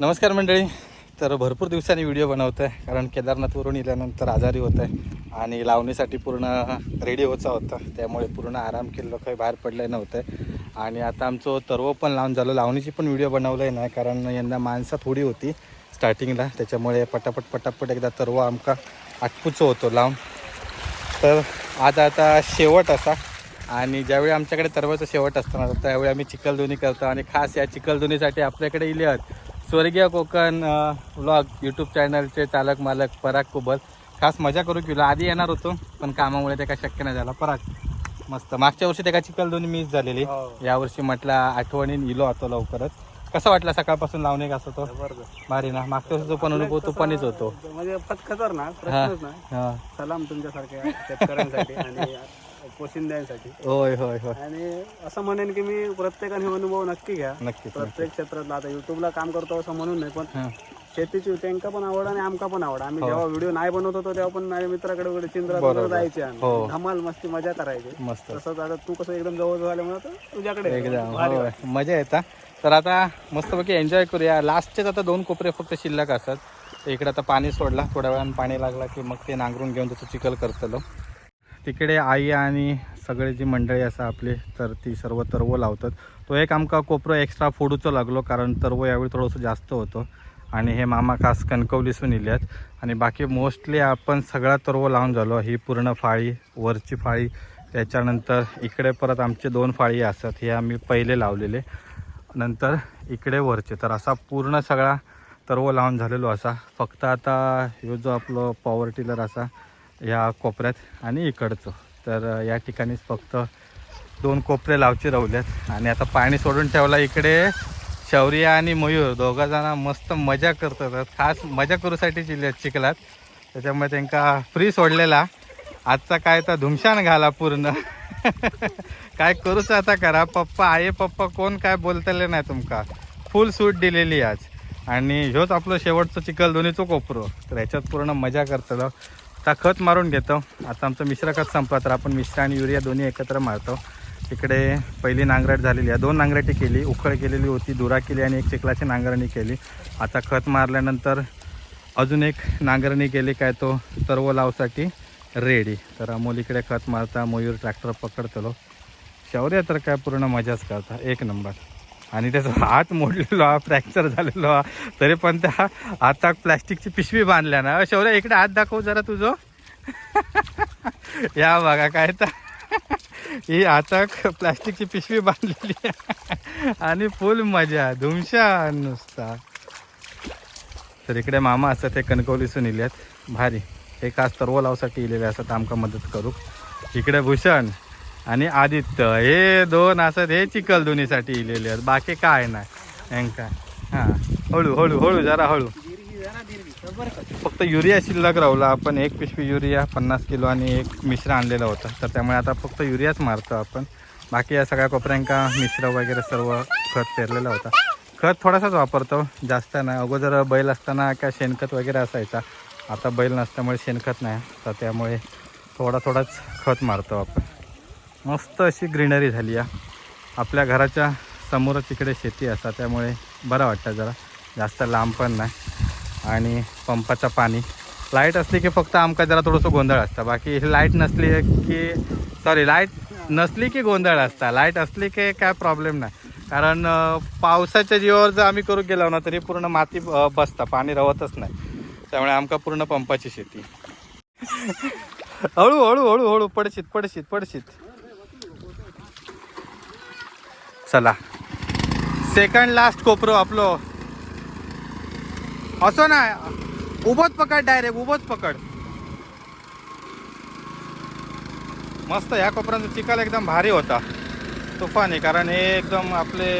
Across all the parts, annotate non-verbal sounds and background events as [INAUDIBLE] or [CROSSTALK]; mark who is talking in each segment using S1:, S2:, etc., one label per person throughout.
S1: नमस्कार मंडळी. तर भरपूर दिवसांनी व्हिडिओ बनवतो आहे कारण केदारनाथवरून इल्यानंतर आजारी होत आहे आणि लावणीसाठी पूर्ण रेडी व्हायचा होता. त्यामुळे पूर्ण आराम केलेलं काही बाहेर पडलं नव्हतं. आणि आता आमचं तरव पण लावून झालं. लावणीची पण व्हिडिओ बनवलं नाही कारण यंदा माणसं थोडी होती स्टार्टिंगला त्याच्यामुळे पटापट पटापट एकदा तरव आमका आटपूचं होतो लावून. तर आज आता शेवट असा. आणि ज्यावेळी आमच्याकडे तरवाचं शेवट असतं ना त्यावेळी आम्ही चिखलदोनी करतो. आणि खास या चिखलदोनीसाठी आपल्याकडे इले आहेत स्वर्गीय कोकण व्लॉग यूट्यूब चॅनलचे चालक मालक पराग कुबल. खास मजा करू केलो आधी येणार होतो पण कामामुळे ते काय शक्य नाही झाला. पराग मस्त. मागच्या वर्षी त्या चिखलदोनी मिस झालेली. यावर्षी म्हटलं आठवणीन इलो होतो लवकरच. कसं वाटलं सकाळपासून लावणे कसं तो
S2: जबरदस्त.
S1: भारी ना. मागच्या वर्षी जो पण अनुभव तो पणच होतो.
S2: म्हणजे
S1: हा हा.
S2: सलाम तुमच्यासारख्या पोशिंद्यांसाठी
S1: होय होय होय.
S2: आणि असं म्हणेन की मी प्रत्येकाने हे अनुभव नक्की घ्या.
S1: नक्कीच
S2: प्रत्येक क्षेत्रातला आता युट्यूबला काम करतो असं म्हणून नाही पण
S1: हां.
S2: शेतीची त्यांका पण आवड आणि आमका पण आवड.
S1: हो.
S2: आम्ही जेव्हा व्हिडिओ नाही बनवत होतो तेव्हा पण माझ्या मित्राकडे वगैरे चिंद्रा वगैरे जायचे
S1: हो.
S2: आम्ही धमाल मस्ती मजा करायची.
S1: मस्त.
S2: तसंच आता तू कसं एकदम जवळ झाल्यामुळे आता तुझ्याकडे.
S1: मजा येता तर आता मस्तपैकी एन्जॉय करूया. लास्टचेच आता दोन कोपरे फक्त शिल्लक असतात. तर इकडे आता पाणी सोडला थोड्या वेळानं पाणी लागला की मग ते नांगरून घेऊन त्याचं चिखल करतलो. तिकडे आई आणि सगळे जी मंडळी असा आपली तर ती सर्व तरव लावतात. तो एक आमका कोपरो एक्स्ट्रा फोडूचो लागलो कारण तरव यावेळी थोडंसं जास्त होतं. आणि हे मामा खास कणकवलीसून इल्यात. आणि बाकी मोस्टली आपण सगळा तरव लावून झालो. ही पूर्ण फाळी वरची फाळी त्याच्यानंतर इकडे परत आमचे दोन फाळी असतात. हे आम्ही पहिले लावलेले. नंतर इकडे वरचे. तर असा पूर्ण सगळा तरव लावून झालेलो असा. फक्त आता ह्यो जो आपलं पॉवर टिलर असा या कोपऱ्यात आणि इकडचं. तर या ठिकाणीच फक्त दोन कोपरे लावचे रावल्यात. आणि आता पाणी सोडून ठेवला इकडे शौर्य आणि मयूर. दोघा जण मस्त मजा करतात. खास मजा करूसाठी जिल्ह्यात चिखलात. त्याच्यामुळे त्यांका फ्री सोडलेला. आजचा काय तर धुमशान घाला पूर्ण. [LAUGHS] काय करूच आता करा. पप्पा आहे पप्पा कोण काय बोलतले नाही तुमका. फुल सूट दिलेली आज. आणि ह्योच आपलं शेवटचं चिखल दोन्हीचं कोपरो. तर ह्याच्यात पूर्ण मजा करतलो. आता खत मारून घेतो. आता आमचं मिश्र खत संपलं तर आपण मिश्र आणि युरिया दोन्ही एकत्र मारतो. इकडे पहिली नांगरट झालेली आहे. दोन नांगरटी केली. उखळ केलेली होती दुरा केली आणि एक चिखलाची नांगरणी केली. आता खत मारल्यानंतर अजून एक नांगरणी केली. काय तो? सर्व लावसाठी रेडी. तर अमोल इकडे खत मारता. मयूर ट्रॅक्टर पकडतलो. शौर्य तर काय पूर्ण मजाच करता. एक नंबर. आणि त्याचा हात मोडलेलो हा फ्रॅक्चर झालेलो हा. तरी पण त्या हाताक प्लॅस्टिकची पिशवी बांधल्या ना. शौर्य इकडे हात दाखव जरा तुझं. [LAUGHS] या बघा काय तर. [LAUGHS] ही हाताक प्लॅस्टिकची पिशवी बांधलेली आणि फुल मजा धुमशा नुसता. तर इकडे मामा असतात ते कणकवलीसून आहेत भारी. हे खास तरवलावसाठी इलेले असतात आमका मदत करू. इकडे भूषण. आणि आदित्य हे दोन असत हे चिखल दोन्हीसाठी इलेले आहेत. बाकी काय नाही. यांका हां. हळू हळू हळू जरा हळू. फक्त युरिया शिल्लक राहला. आपण एक पिशवी युरिया पन्नास किलो आणि एक मिश्र आणलेला होता. तर त्यामुळे आता फक्त युरियाच मारतो आपण. बाकी या सगळ्या कोपऱ्यांका मिश्र वगैरे सर्व खत पेरलेला होता. खत थोडासाच वापरतो. जास्त नाही. अगोदर बैल असताना काय शेणखत वगैरे असायचा. आता बैल नसल्यामुळे शेणखत नाही. तर त्यामुळे थोडा थोडाच खत मारतो आपण. मस्त अशी ग्रीनरी झाली आहे आपल्या घराच्या समोरच इकडे शेती असतात त्यामुळे बरं वाटतं जरा. जास्त लांब पण नाही. आणि पंपाचं पाणी. लाइट असली की फक्त आमका जरा थोडंसं गोंधळ असतं. बाकी लाइट नसली की सॉरी लाइट नसली की गोंधळ असता. लाइट असली की काय प्रॉब्लेम नाही. कारण पावसाच्या जीवावर जर आम्ही करू गेलो ना तरी पूर्ण माती बसता. पाणी रवतच नाही. त्यामुळे आमका पूर्ण पंपाची शेती. [LAUGHS] हळू हळू हळू हळू. पडशीत पडशीत पडशीत. चला. सेकंड लास्ट कोपरो आपलो. असो ना उभोच पकड डायरेक्ट उभोच पकड. मस्त ह्या कोपऱ्यांचा चिखल एकदम भारी होता. तुफान आहे कारण हे एकदम आपले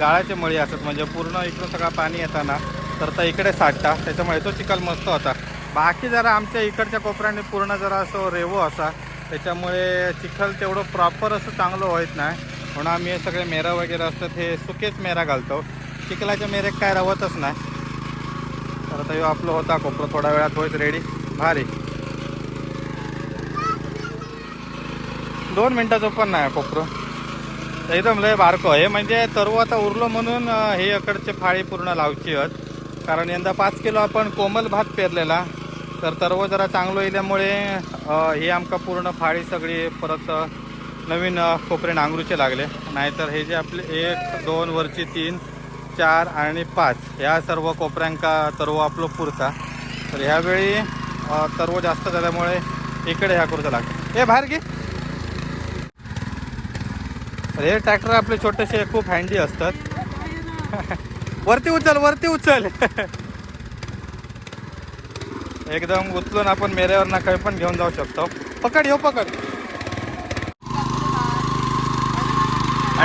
S1: गाळाचे मळी असतात. म्हणजे पूर्ण इकडून सगळं पाणी येताना तर तर इकडे साठता. त्याच्यामुळे तो चिखल मस्त होता. बाकी जरा आमच्या इकडच्या कोपऱ्याने पूर्ण जरा असं रेवो असा. त्याच्यामुळे चिखल तेवढं प्रॉपर असं चांगलं होत नाही. म्हणून आम्ही हे सगळे मेरा वगैरे असतात हे सुकेच मेरा घालतो. चिखलाच्या मेरेक काय राहतच नाही. तर आता ह्यो आपलं होता कोपरा थोड्या वेळात होईत रेडी भारी. दोन मिनटाचं पण नाही कोपरं. एकदम लय बारको. हे म्हणजे तरव आता उरलो म्हणून हे अकडचे फाळी पूर्ण लावची आहेत कारण यंदा पाच किलो आपण कोमल भात पेरलेला. तर तरव जरा चांगलं येल्यामुळे हे आमका पूर्ण फाळी सगळी परत नवीन कोपरे नांगरूचे लागले. नाहीतर हे जे आपले एक दोन वरची तीन चार आणि पाच ह्या सर्व कोपऱ्यांका तरव आपलं पुरता. तर ह्यावेळी तरव जास्त झाल्यामुळे इकडे ह्या करूचा लागतं. हे बाहेर घे. हे ट्रॅक्टर आपले छोटेसे खूप हँडी असतात. [LAUGHS] वरती उचल वरती उचल. [LAUGHS] एकदम उचलून आपण मेऱ्यावर ना काही पण घेऊन जाऊ शकतो. पकड हो पकड.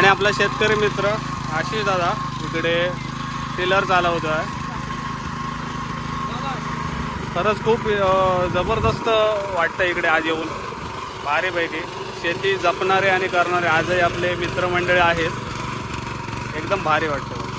S2: आणि आपला शेतकरी मित्र आशिष दादा इकडे टेलर चालवतो आहे खरंच खूप जबरदस्त वाटतं इकडे आज येऊन. भारीपैकी. शेती जपणारे आणि करणारे आजही आपले मित्रमंडळी आहेत. एकदम भारी वाटतं
S1: ह्यो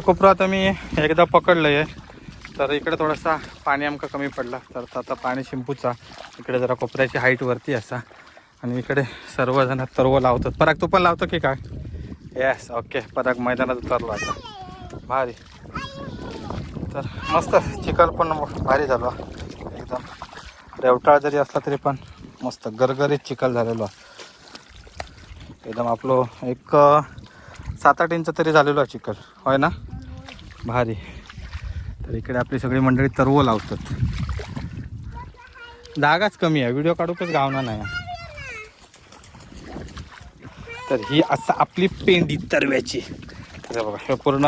S1: कोपरा आता मी एकदा पकडलं आहे तर इकडे थोडासा पाणी आमका कमी पडला. तर आता पाणी शिंपूचा. इकडे जरा कोपऱ्याची हाईट वरती असा. आणि इकडे सर्वजण तरव लावतात. पराग तू पण लावतो की काय? येस ओके पराग मैदानात उतरलो आता. भारी. तर मस्त चिखल पण भारी झालो. एकदम रेवटाळ जरी असला तरी पण मस्त गरगरीत चिखल झालेलो. एकदम आपलं एक सात आठ इंच तरी झालेलो आहे चिखल. होय ना? भारी. तर इकडे आपली सगळी मंडळी तरव लावतात. जागाच कमी आहे. व्हिडिओ काढूकच गावणार नाही. तर ही असं आपली पेंडी तरव्याची. तर बघा हे पूर्ण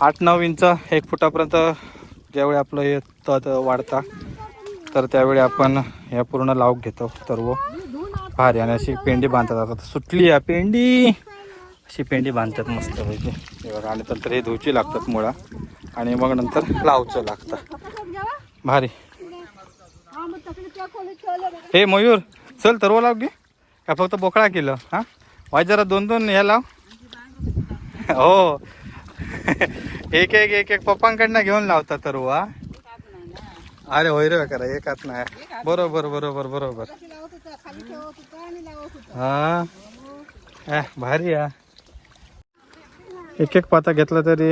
S1: आठ नऊ इंच एक फुटापर्यंत ज्यावेळी आपलं हे तत वाढता तर त्यावेळी आपण ह्या पूर्ण लावूक घेतो तरव. भारी. आणि अशी पेंडी बांधतात. आता सुटली आहे पेंडी. अशी पेंडी बांधतात मस्त पैकी बघा आणि नंतर हे धुवची लागतात मुळा. आणि मग नंतर लावचं लागतं. भारी. हे मयूर चल तर लाव गे का फक्त बोकळा केलं? हां? वाय जरा दोन दोन हे लाव. हो. एक एक एक एक पप्पांकडनं घेऊन लावता तरव अरे होय रे करा एकात नाही. बरोबर बरोबर बरोबर. हा? भारी या एक एक पाता घेतला तरी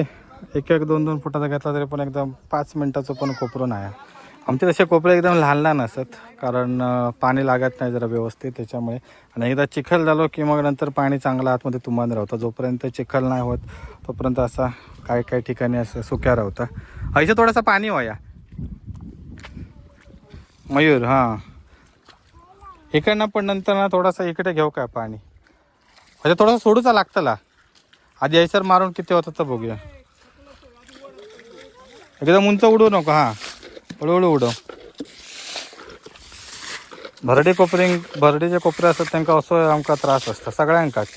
S1: एक एक दोन दोन फुटाचा घेतला तरी पण एकदम पाच मिनटाचं पण कोपरं नाही आमचे तसे कोपरे एकदम लहान लहान असत कारण पाणी लागत नाही जरा व्यवस्थित त्याच्यामुळे. आणि एकदा चिखल झालो की मग नंतर पाणी चांगलं आतमध्ये तुंबान राहतं. जोपर्यंत चिखल नाही होत तोपर्यंत असा काही काही ठिकाणी असं सुक्या राहतं. ऐसे थोडासा पाणी व्हाया मयूर हां. इकडनं पण नंतर ना थोडासा इकडे घेऊ काय पाणी? म्हणजे थोडंसं सोडूचा लागतला आधी आयसर मारून किती होतात तर बघूया. एकदम उंच उडू नको हां. हळूहळू उडव. भरडी कोपरी भरडीचे कोपरे असतात त्यांना असं आमका त्रास असता सगळ्यांकाच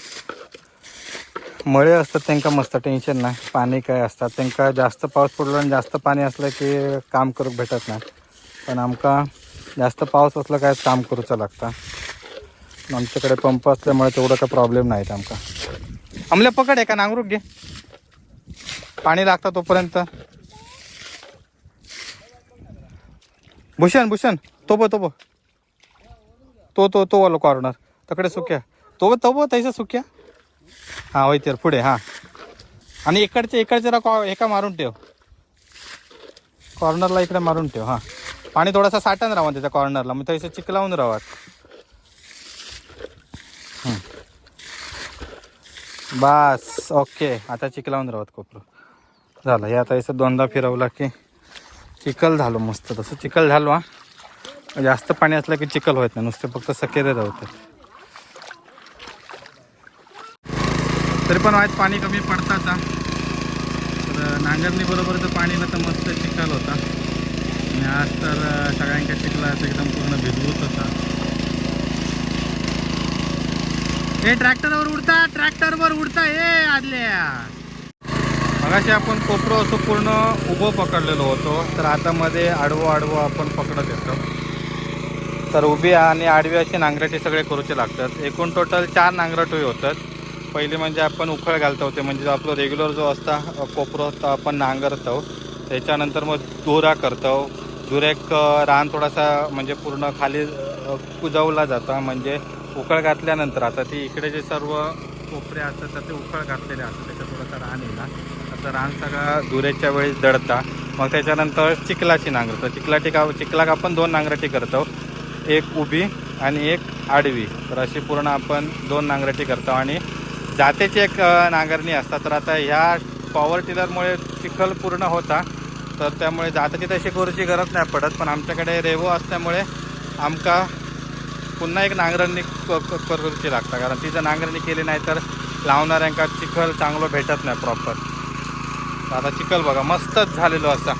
S1: मळे असतात त्यांना मस्त टेन्शन नाही. पाणी काय असतात त्यांना जास्त पाऊस पडलो आणि जास्त पाणी असलं की काम करूक भेटत नाही. पण आमका जास्त पाऊस असलं काय काम करूचं लागतं. आमच्याकडे पंप असल्यामुळे तेवढं काय प्रॉब्लेम नाहीत आमका. आमल्या पकड आहे का नांगरूक घे. पाणी लागतं तोपर्यंत. भूषण भूषण तो बो तो बो तो तो तो वालो कॉर्नर तकडे सुक्या. तो तो बो तैसा सुक्या. हां वैतर पुढे हां. आणि इकडचे इकडचे कॉ एका मारून ठेव. कॉर्नरला इकडे मारून ठेव हां. पाणी थोडासा साठण राहा त्याच्या कॉर्नरला मग तसं चिकलावून राहात बस ओके. आता चिकलावून राहत कोपरू. झालं हे आता असं दोनदा फिरवला की चिखल झालो मस्त. तसं चिखल झालो हा. जास्त पाणी असलं की चिखल होत नाही. नुसते फक्त सकेरे राहतात तरी पण आज पाणी कमी पडतात आता. तर नांगरणी बरोबरचं पाणी ना तर मस्त चिखल होता. आणि आज तर सगळ्यांच्या चिखला एकदम पूर्ण भिजवूच होता. हे ट्रॅक्टरवर उडता ट्रॅक्टरवर उडता हे आदल्या. मगाशी आपण कोपरो असं पूर्ण उभं पकडलेलो होतो तर आता मध्ये आडवं आडवं आपण पकडत येतो. तर उभी आणि आडवी अशी नांगरटी सगळे करूचे लागतात. एकूण टोटल चार नांगरटोई होतात. पहिली म्हणजे आपण उखळ घालतो ते म्हणजे जो आपलं रेग्युलर जो असता कोपरो तो आपण नांगरतो. त्याच्यानंतर मग दोरा करतो. दुरेक रान थोडासा म्हणजे पूर्ण खाली कुजवला जाता म्हणजे उकळ घातल्यानंतर आता ती इकडे जे सर्व कोपरे असतात तर ते उकळ घातलेले असतात. त्याचा थोडासा रान येणार आता रान सगळा दुरेच्या वेळेस दडता. मग त्याच्यानंतर चिखलाची नांगरतो चिखलाटी का चिखलाक आपण दोन नांगरटी करतो. एक उभी आणि एक आडवी. तर अशी पूर्ण आपण दोन नांगरटी करतो. आणि जातेची एक नांगरणी असतात. तर आता ह्या पॉवर टिलरमुळे चिखल पूर्ण होता. तर त्यामुळे जाताची तशी करूची गरज नाही पडत. पण आमच्याकडे रेवो असल्यामुळे आमका पुन्हा एक नांगरणी क- करूची लागता. कारण ती जर नांगरणी केली नाही तर लावणाऱ्यांका चिखल चांगलं भेटत नाही प्रॉपर आता चिखल बघा मस्तच झालेलो असा.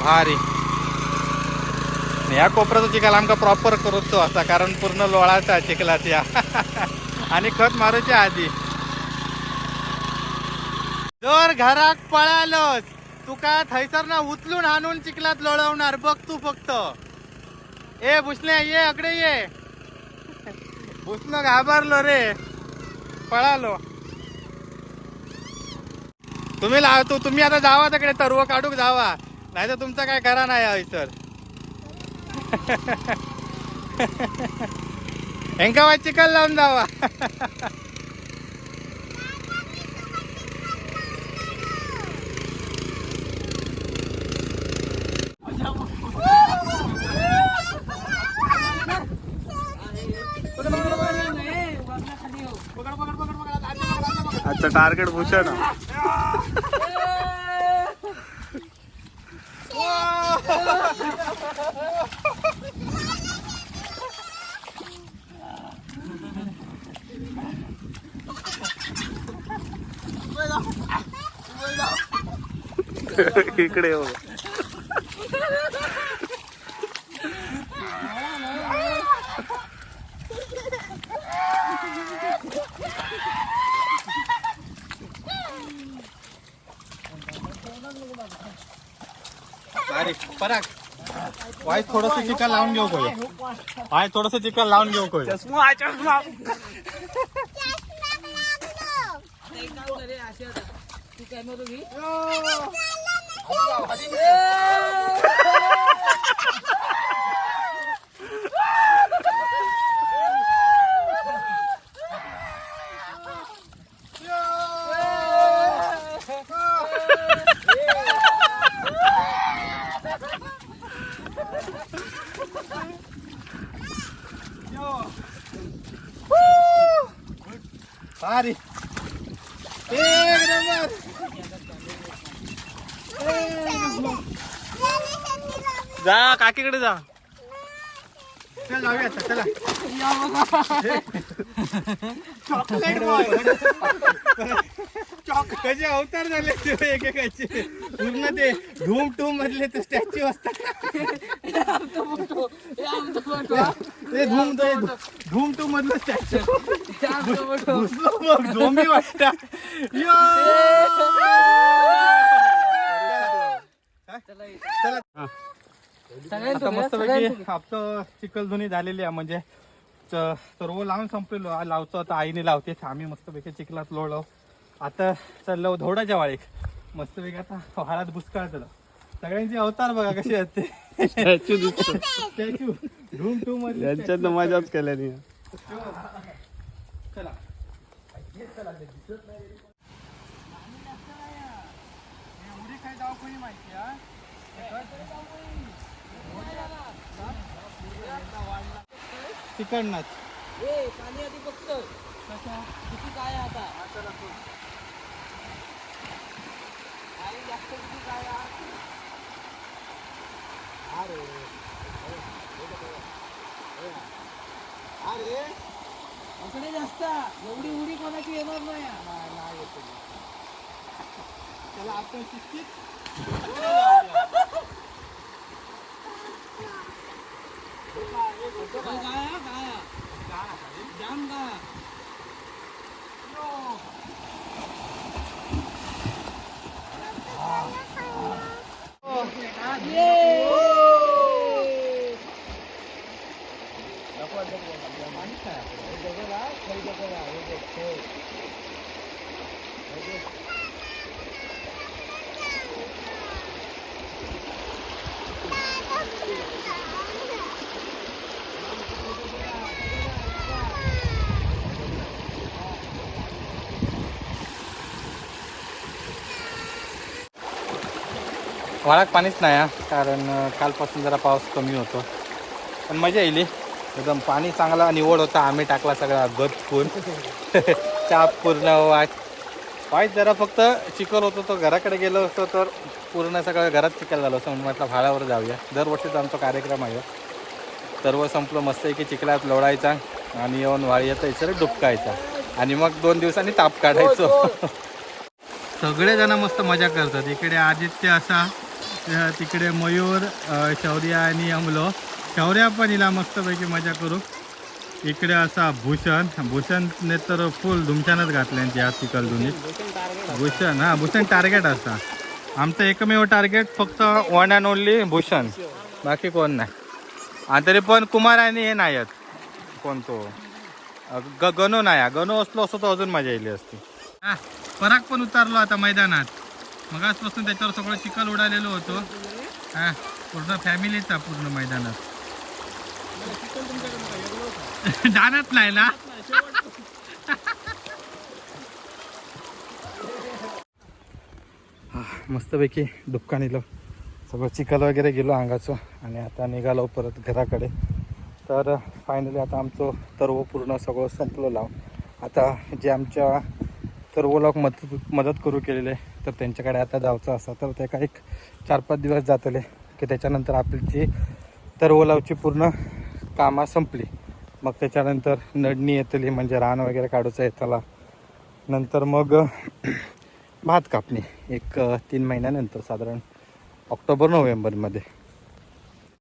S1: भारी. ह्या कोपऱ्याचा चिखल आमका प्रॉपर करूचो असा कारण पूर्ण लोळाचा चिखलाच्या [LAUGHS] आणि खत मारूच्या आधी. जर घराक पळालोस. तुका थंयसर ना उचलून आणून चिखलात लोळवणार बघ तू फक्त. ए भुसले ये अकडे ये. भुसलो घाबरलो रे. पळालो. तुम्ही लावतो तुम्ही आता जावा तिकडे तरव काढूक जावा. नाही तर तुमचं काय करा नाही हयसर हेंका [LAUGHS] वाय चिकल लावून जावा. [LAUGHS]
S2: आजचं टार्गेट भूषण. इकडे हो
S1: पराग. वाय थोडस चिकन लावून घेऊ कोय वाय थोडस चिकन लावून घेऊ कोय
S2: चष्मा चष्मा.
S1: भारी एक नंबर.
S2: जा काकीकडे जा.
S1: चल जाऊया आता, चला. [LAUGHS] चॉकलेट बॉय [LAUGHS] कसे अवतार झाले ते एकेकाचे. पूर्ण ते धूम टूम मधले ते स्टॅच्यू असतात. ते धूम ते धूम टू मधलं स्टॅच्यू मग झोंबी वाटता. यो! चला आता मस्तपैकी आपलं चिखलधुनी झालेली आहे. म्हणजे च- सर्व लावून संपलेलो. लावतो. आता आईने लावते आम्ही मस्तपैकी चिखलात लोळलो. आता चाललो धोडाच्या वाळीक मस्तपैकी आता वाळात बुसकाळ झालं सगळ्यांचे अवतार बघा कसे आहेत ते.
S2: स्टॅच्यू दिसतो
S1: स्टॅच्यू धूम टू मध्ये
S2: यांच्यात मजाच केल्याने
S1: चला. उडी काय जाऊ कोणी माहिती हा? तिकडनंच.
S3: पाणी आधी बघतो. किती काय आहे आता? अरे असं जास्त. एवढी उडी कोणाची येणार नाही.
S1: नाही येतो त्याला आपण शिस्तीत. [LAUGHS]
S3: गाया गाया. जाम गाया. 많다. 여기 저거라, 저기 저거라, 여기 저, 여기.
S1: वाळाक पाणीच नाही हा. कारण कालपासून जरा पाऊस कमी होतो. पण मजा येईल एकदम पाणी चांगला निवड होता आम्ही टाकला सगळा गचपूर [LAUGHS] चाप पूर्ण वाट. वाईट जरा फक्त चिखल होतो तो घराकडे गेलो असतो तर पूर्ण सगळं घरात चिखल झालं असतं. म्हणून म्हटलं भाड्यावर जाऊया. दरवर्षीचा आमचा कार्यक्रम आहे सर्व संपलं मस्त आहे की चिखलात लोळायचा आणि येऊन वाळीचा इकडे डुबकायचा. आणि मग दोन दिवसांनी ताप काढायचो. [LAUGHS] सगळेजण मस्त मजा करतात. इकडे आदित्य असा तिकडे मयूर शौर्या आणि अमलो शौर्या पण हिला मस्तपैकी मजा करू. इकडे असा भूषण. भूषणने तर फुल धुमशानच घातले आज चिकल दोन्ही. भूषण हां भूषण टार्गेट असता आमचं एकमेव टार्गेट फक्त वन अँड ओनली भूषण. बाकी कोण नाही. आणि तरी पण कुमार आणि हे नाही आहेत कोण तो? ग गणू नाही. हा. गणू असलो असतो तर अजून मजा येईल असती. हां पराग पण उतारलो आता मैदानात. मग आजपासून त्याच्यावर सगळं चिखल उडालेलो होतो. हा पूर्ण फॅमिलीचा पूर्ण मैदानात. [LAUGHS] जाणत नाही ना? मस्तपैकी डुबका निलो सगळं चिखल वगैरे गेलो अंगाचं आणि आता निघालो परत घराकडे. तर फायनली आता आमचं तरव पूर्ण सगळं संपलं लाव आता जे आमच्या तरवोला मदत मदत करू केलेले तर त्यांच्याकडे आता जायचं असं. तर ते एक चार पाच दिवस जातले की त्याच्यानंतर आपली जी ओलावची पूर्ण कामं संपली. मग त्याच्यानंतर नडणी येतली म्हणजे रान वगैरे काढूचं येतला. नंतर मग भात कापणी. एक तीन महिन्यानंतर साधारण ऑक्टोबर नोव्हेंबरमध्ये.